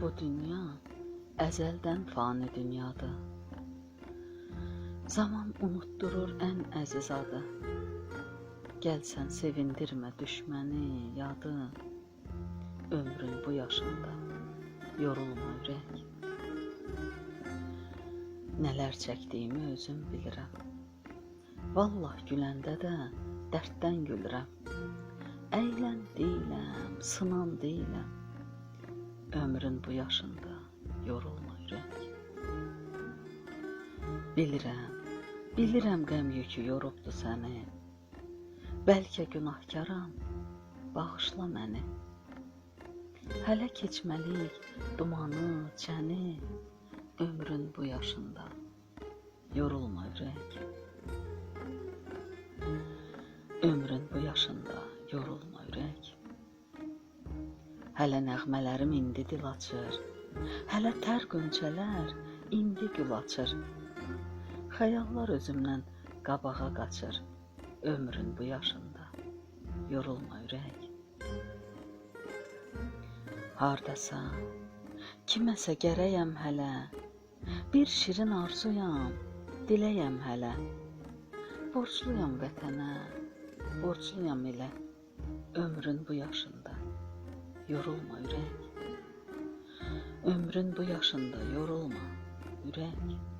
Bu dünya əzəldən fani dünyadır. Zaman unutturur ən əziz adı. Gəlsən sevindirmə düşməni, yadı. Ömrün bu yaşında yorulma ürək. Nələr çəkdiyimi özüm bilirəm. Vallah güləndə də dərddən gülürəm. Əylən deyiləm, sınan deyiləm. Ömrün bu yaşında yorulma ürək. Bilirəm, bilirəm qəm yükü yorubdu səni. Bəlkə günahkaram, bağışla məni. Hələ keçməlik dumanı, çəni, ömrün bu yaşında yorulma ürək. Ömrün bu yaşında yorulma ürək. Hələ nəğmələrim indi dil açır. Hələ tər qönçələr indi gül açır. Xəyallar özümdən qabağa qaçır. Ömrün bu yaşında yorulma ürək. Hardasan? Kiməsə gərəyəm hələ. Bir şirin arzuyam, diləyəm hələ. Borcluyam vətənə, borcluyam elə. Ömrün bu yaşında yorulma ürək. Ömrün bu yaşında yorulma ürək.